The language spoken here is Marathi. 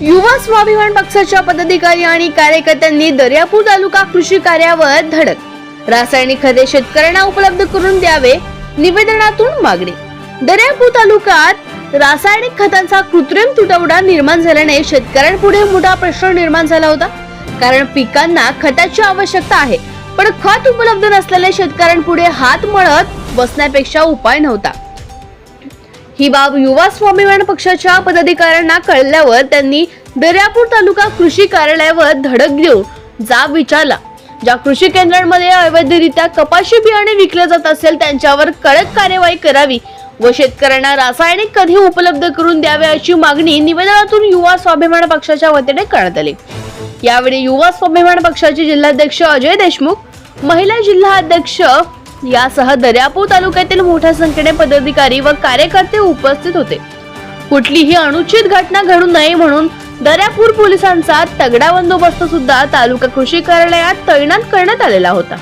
युवा स्वाभिमान पक्षाच्या पदाधिकारी आणि कार्यकर्त्यांनी दर्यापूर तालुका कृषी कार्यावर धडक. रासायनिक खते शेतकऱ्यांना उपलब्ध करून द्यावे निवेदनातून मागणी. दर्यापूर तालुक्यात रासायनिक खतांचा कृत्रिम तुटवडा निर्माण झाल्याने शेतकऱ्यांपुढे मोठा प्रश्न निर्माण झाला होता. कारण पिकांना खताची आवश्यकता आहे पण खत उपलब्ध नसलेल्या शेतकऱ्यांपुढे हात मळत बसण्यापेक्षा उपाय नव्हता. ही बाब युवा स्वाभिमान पक्षाच्या पदाधिकाऱ्यांना कळल्यावर त्यांनी दर्यापूर तालुका कृषी कार्यालयावर धडक देऊन जाब विचारला. ज्या कृषी केंद्रांमध्ये अवैधरित्या कपाशी बियाणे विकले जात असेल त्यांच्यावर कडक कार्यवाही करावी व शेतकऱ्यांना रासायनिक कधी उपलब्ध करून द्यावे अशी मागणी निवेदनातून युवा स्वाभिमान पक्षाच्या वतीने करण्यात आली. यावेळी युवा स्वाभिमान पक्षाचे जिल्हाध्यक्ष अजय देशमुख महिला जिल्हा अध्यक्ष यासह दर्यापूर तालुक्यातील मोठ्या संख्येने पदाधिकारी व कार्यकर्ते उपस्थित होते. कुठलीही अनुचित घटना घडू नये म्हणून दर्यापूर पोलिसांचा तगडा बंदोबस्त सुद्धा तालुका कृषी कार्यालयात तैनात करण्यात आलेला होता.